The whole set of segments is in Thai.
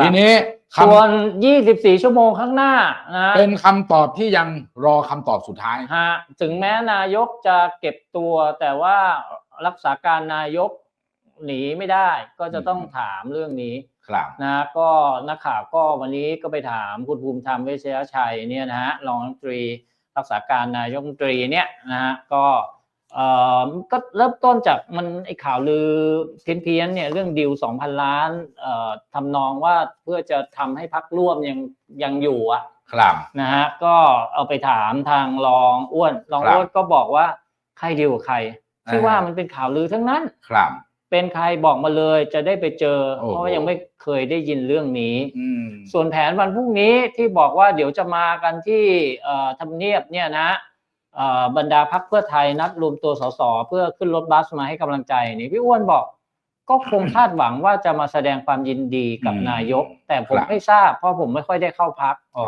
ครับทีนี้คส่วน 24 ชั่วโมงข้างหน้านะำเป็นคำตอบที่ยังรอคำตอบสุดท้าย ฮะถึงแม้นายกจะเก็บตัวแต่ว่ารักษาการนายกหนีไม่ได้ก็จะต้องอืมถามเรื่องนี้ครับนะก็นักข่าวก็วันนี้ก็ไปถามคุณภูมิธรรมเวชยชัยเนี่ยนะฮะรองรัฐมนตรีรักษาการนายกรัฐมนตรีเนี่ยนะฮะก็เอ่อ ก็เริ่มต้นจากมันไอ้ข่าวลือเพี้ยนๆเนี่ยเรื่องดิวสองพันล้านเอ่อทำนองว่าเพื่อจะทำให้พักร่วมยังยังอยู่อะครับนะฮะก็เอาไปถามทางรองอ้วนรองครับอ้วนก็บอกว่าใครดีกว่าใครที่อ่าว่ามันเป็นข่าวลือทั้งนั้นครับเป็นใครบอกมาเลยจะได้ไปเจอโอ้โหเพราะว่ายังไม่เคยได้ยินเรื่องนี้อืมส่วนแผนวันพรุ่งนี้ที่บอกว่าเดี๋ยวจะมากันที่เอ่อทำเนียบเนี่ยนะเอ่อ บรรดาพักเพื่อไทยนัดรวมตัวสสเพื่อขึ้นรถบัสมาให้กำลังใจนี่พี่อ้วนบอกก็คงคาดหวังว่าจะมาแสดงความยินดีกับอืมนายก แต่ผมครับไม่ทราบ เพราะผมไม่ค่อยได้เข้าพักอ๋อ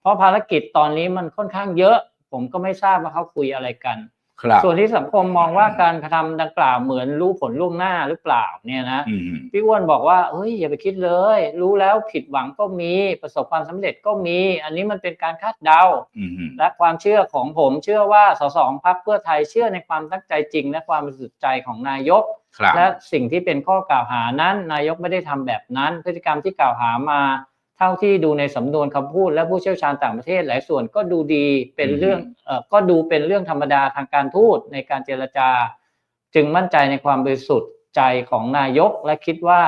เพราะภารกิจตอนนี้มันค่อนข้างเยอะ ผมก็ไม่ทราบว่าเขาคุยอะไรกันครับ ส่วนที่สังคมมองว่าการกระทำดังกล่าวเหมือนรู้ผลล่วงหน้าหรือเปล่าเนี่ยนะอืมพี่อ้วนบอกว่าเฮ้ยอย่าไปคิดเลย รู้แล้วผิดหวังก็มีประสบความสำเร็จก็มี อันนี้มันเป็นการคาดเดาอืมและความเชื่อของผมเชื่อว่าสสของพรรคเพื่อไทยเชื่อในความตั้งใจจริง และความบริสุทธิ์ใจของนายกครับและสิ่งที่เป็นข้อกล่าวหานั้น นายกไม่ได้ทำแบบนั้น พฤติกรรมที่กล่าวหามา เท่าที่ดูในสำนวนคำพูดและผู้เชี่ยวชาญต่างประเทศหลายส่วนก็ดูดีเป็นเรื่องเอ่อก็ดูเป็นเรื่องธรรมดาทางการทูตในการเจรจา จึงมั่นใจในความบริสุทธิ์ใจของนายกและคิดว่า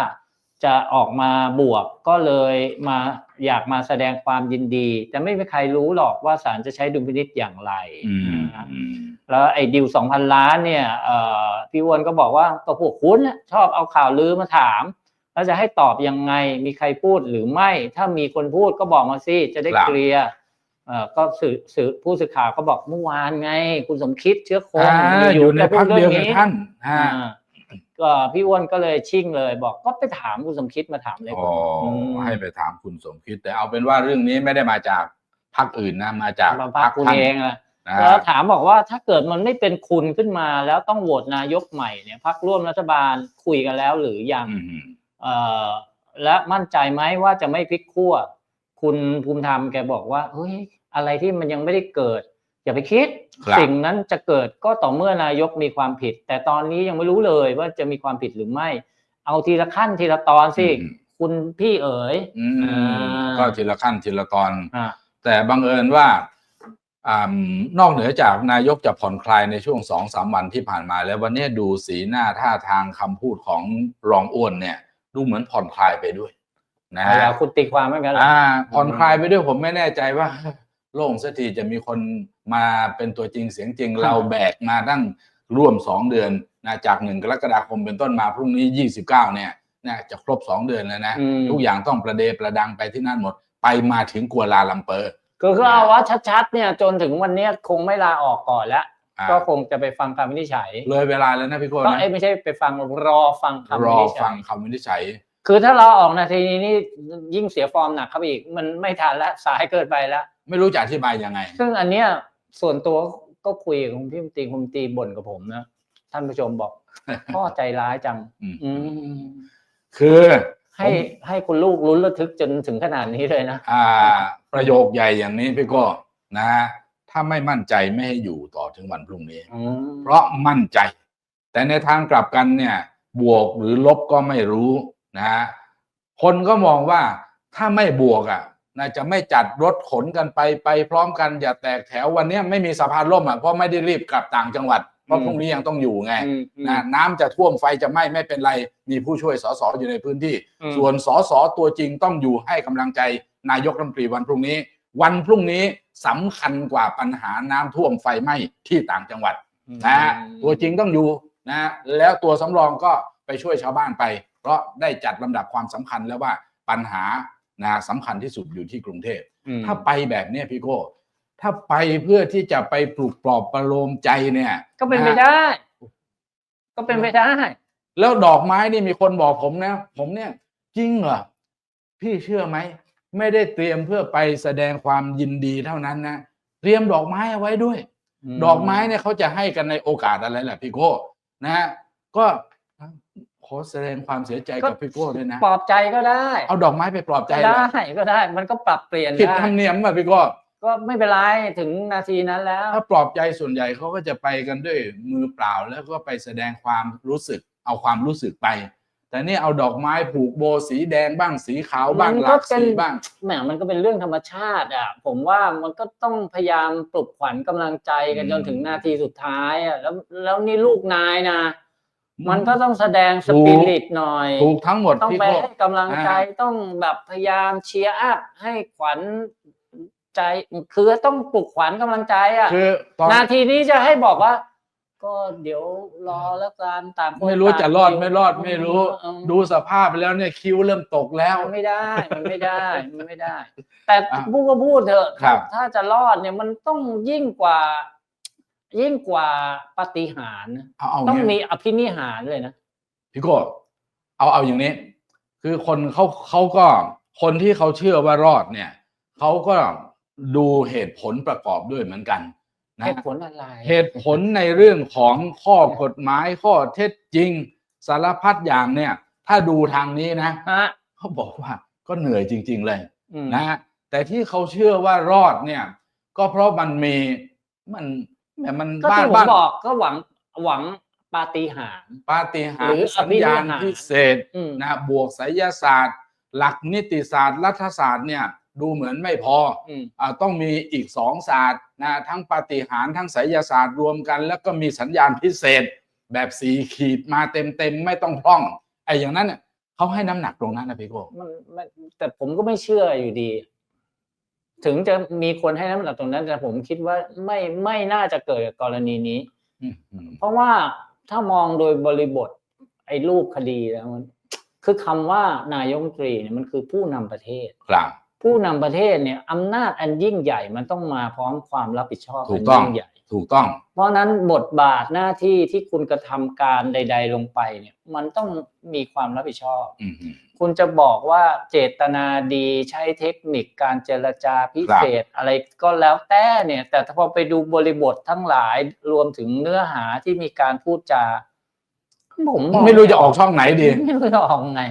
จะออกมาบวกก็เลยมาอยากมาแสดงความยินดี แต่ไม่มีใครรู้หรอกว่าศาลจะใช้ดุลพินิจอย่างไรอืมนะอืมแล้วไอ้ดิวสองพันล้านเนี่ยเอ่อพี่อ้วนก็บอกว่าก็พวกคุณน่ะชอบเอาข่าวลือมาถาม แล้วจะให้ตอบยังไงมีใครพูดหรือไม่ ถ้ามีคนพูดก็บอกมาสิจะได้ครับเคลียร์เอ่อก็สื่อสื่อผู้สื่อข่าวก็บอกเมื่อวานไง คุณสมคิดเชื้อคงอ่าอยู่ในจะพูพักเดียวกับรื่องท่านอ่าอ่าก็พี่อ้วนก็เลยชิ่งเลย บอกก็ไปถามคุณสมคิดมาถามเลยอ๋ออมให้ไปถามคุณสมคิด แต่เอาเป็นว่าเรื่องนี้ไม่ได้มาจากพรรคอื่นนะมาจากมาพักคุณท่านเองอะนะแล้วถามบอกว่าถ้าเกิดมันไม่เป็นคุณขึ้นมา แล้วต้องโหวตนายกใหม่เนี่ยพักร่วมรัฐบาลคุยกันแล้วหรือยังอืมเอ่อ และมั่นใจไหมว่าจะไม่พลิกขั้วคุณภูมิธรรมแกบอกว่าเฮ้ยอะไรที่มันยังไม่ได้เกิด อย่าไปคิดครับสิ่งนั้นจะเกิดก็ต่อเมื่อนายกมีความผิด แต่ตอนนี้ยังไม่รู้เลยว่าจะมีความผิดหรือไม่ เอาทีละขั้นทีละตอนสิอืมคุณพี่เอ๋ยอืมอ่าก็ทีละขั้นทีละตอนอะแต่บังเอิญว่าอ่านอกเหนือจากนายกจะผ่อนคลายในช่วงสองสามวันที่ผ่านมา แล้ววันนี้ดูสีหน้าท่าทางคำพูดของรองอ้วนเนี่ย ดูเหมือนผ่อนคลายไปด้วยนะเอาแล้วคุณตีความเหมือนกันเหรออ่าผ่อนคลายไปด้วยผมไม่แน่ใจว่า โล่งสักทีจะมีคนมาเป็นตัวจริงเสียงจริงเราแบกมาตั้งร่วมสองเดือนนะจากหนึ่งกรกฎาคมเป็นต้นมาพรุ่งนี้ยี่สิบเก้าเนี่ยนะจะครบสองเดือนแล้วนะอืมทุกอย่างต้องประเดประดังไปที่นั่นหมด ไปมาถึงกัวลาลัมเปอร์ ก็คือเอาว่าชัดๆเนี่ยจนถึงวันเนี้ยคงไม่ลาออกก่อนแล้วอ่า ก็คงจะไปฟังคำวินิจฉัยเลยเวลาแล้วนะพี่โก้ก็นะเอ้ยไม่ใช่ไปฟังรอฟังคำรวิอนิจฉัฟัยงคำวินิจฉัย คือถ้าเราออกนาทีนี้นี่ยิ่งเสียฟอร์มหนักเข้าไปอีก มันไม่ทันแล้วสายเกินไปแล้ว ไม่รู้จะอธิบายยังไง ซึ่งอันเนี้ยส่วนตัวก็คุยกับคุณพี่มนตรีคุณมนตรีบ่นกับผมนะท่านผู้ชมบอกพ่อใจร้ายจัง อืมอืมคือให้ให้คุณลูกลุ้นระทึกจนถึงขนาดนี้เลยนะ อ่า ประโยคใหญ่อย่างนี้พี่โก้นะ ถ้าไม่มั่นใจไม่ให้อยู่ต่อถึงวันพรุ่งนี้อืมเพราะมั่นใจ แต่ในทางกลับกันเนี่ย บวกหรือลบก็ไม่รู้นะฮะคนก็มองว่าถ้าไม่บวกอะน่าจะไม่จัดรถขนกันไปไปพร้อมกันอย่าแตกแถววันเนี้ยไม่มีสะพานล่มอะเพราะไม่ได้รีบกลับต่างจังหวัดเพราะพรุ่งนี้ยังต้องอยู่ไงอืมอืมนะน้ำจะท่วมไฟจะไหม้ไม่เป็นไรมีผู้ช่วยสสอยู่ในพื้นที่อืมส่วนสสตัวจริงต้องอยู่ให้กำลังใจนายกรัฐมนตรีวันพรุ่งนี้ วันพรุ่งนี้สำคัญกว่าปัญหาน้ำท่วมไฟไหม้ที่ต่างจังหวัดนะฮะตัวจริงต้องอยู่นะฮะแล้วตัวสำรองก็ไปช่วยชาวบ้านไป เพราะได้จัดลำดับความสำคัญแล้วว่าปัญหานะสำคัญที่สุดอยู่ที่กรุงเทพอืมถ้าไปแบบเนี้ยพี่โก้ถ้าไปเพื่อที่จะไปปลุกปลอบประโลมใจเนี่ย ก็เป็นไปะฮะได้ ก็เป็นไปได้ แล้วดอกไม้นี่มีคนบอกผมนะ ผมเนี่ย จริงเหรอพี่เชื่อไหม ไม่ได้เตรียมเพื่อไปแสดงความยินดีเท่านั้นนะเตรียมดอกไม้เอาไว้ด้วย ดอกไม้เนี่ยเขาจะให้กันในโอกาสอะไรแหละพี่โก้นะฮะก็ขขอแสดงความเสียใจกับพี่โก้ด้วยนะปลอบใจก็ได้ เอาดอกไม้ไปปลอบใจเหรอได้ก็ได้ มันก็ปรับเปลี่ยนผิดได้ธรรมเนียมป่ะพี่โก้ก็ไม่เป็นไรถึงนาทีนั้นแล้ว ถ้าปลอบใจส่วนใหญ่เขาก็จะไปกันด้วยมือเปล่าแล้วก็ไปแสดงความรู้สึก เอาความรู้สึกไป แต่นี่เอาดอกไม้ผูกโบสีแดงบ้างสีขาวบ้างมันหก็ลากเป็นสีบ้างแหมมันก็เป็นเรื่องธรรมชาติอะผมว่ามันก็ต้องพยายามปลุกขวัญกำลังใจกันอืมจนถึงนาทีสุดท้ายอะแล้วแล้วนี่ลูกนายนะอืมมันก็ต้องแสดงสถูกปิริตหน่อยถูกทั้งหมดต้องพี่ไปโก้ให้กำลังใจอ่าต้องแบบพยายามเชียร์อัพให้ขวัญใจคือต้องปลุกขวัญกำลังใจอะคือตอนนาทีนี้จะให้บอกว่า ก็เดี๋ยวรอแล้วกันต่างคนไม่รู้ต่างจะรอดยู่ไม่รอดไม่รู้เออดูสภาพแล้วเนี่ยคิ้วเริ่มตกแล้วมันไม่ได้มันไม่ได้มันไม่ได้ แต่อะพูดก็พูดเถอะครับถ้าจะรอดเนี่ยมันต้องยิ่งกว่า ยิ่งกว่าปาฏิหารย์นะเอาเอาต้องเงี้ยมีอภินิหารเลยนะพี่โก้เอาเอาอย่างนี้ คือคนเขาเขาก็คนที่เขาเชื่อว่ารอดเนี่ยเขาก็ดูเหตุผลประกอบด้วยเหมือนกัน นะเหตุผลอะไรเหตุผลในเรื่องของข้อกฎหมายข้อเท็จจริง สารพัดอย่างเนี่ย ถ้าดูทางนี้นะฮะเขาบอกว่าก็เหนื่อยจริง ๆ เลยอืมนะฮะแต่ที่เขาเชื่อว่ารอดเนี่ย ก็เพราะมันมีมันแหมมันก็บ้านที่ผมบ้านบอกก็หวังหวังปาฏิหาริย์ปาฏิหาหรืริอย์สัญญาณอภินิหารพิเศษอืมนะบวกไสยศาสตร์ หลักนิติศาสตร์รัฐศาสตร์เนี่ย ดูเหมือนไม่พออืมอ่าต้องมีอีกสองศาสตร์นะทั้งปาฏิหาริย์ทั้งไสยศาสตร์รวมกัน แล้วก็มีสัญญาณพิเศษ แบบสีขีดมาเต็มเต็มๆไม่ต้องพร่องไอ้อย่างนั้นเนี่ยเขาให้น้ำหนักตรงนั้นนะพี่โก้มันมันแต่ผมก็ไม่เชื่ออยู่ดี ถึงจะมีคนให้น้ำหนักตรงนั้น แต่ผมคิดว่าไม่ไม่น่าจะเกิดกับกรณีนี้อืมอืมเพราะว่าถ้ามองโดยบริบท ไอ้รูปคดีแล้วมันคือคำว่านายกรัฐมนตรีเนี่ยมันคือผู้นำประเทศครับ ผู้นำประเทศเนี่ยอำนาจอันยิ่งใหญ่มันต้องมาพร้อมความรับผิดชอบถูอักนต้องยิ่งใหญ่ถูกต้อง เพราะฉะนั้นบทบาทหน้าที่ที่คุณกระทำการใด ๆ ลงไปเนี่ย มันต้องมีความรับผิดชอบอืมอืมคุณจะบอกว่าเจตนาดีใช้เทคนิคการเจรจาพิเศษอะไรก็แล้วแต่เนี่ย แต่พอไปดูบริบททั้งหลายรวมถึงเนื้อหาที่มีการพูดจาผมองไม่รู้จะออกช่องไหนดี ไม่รู้จะออกไง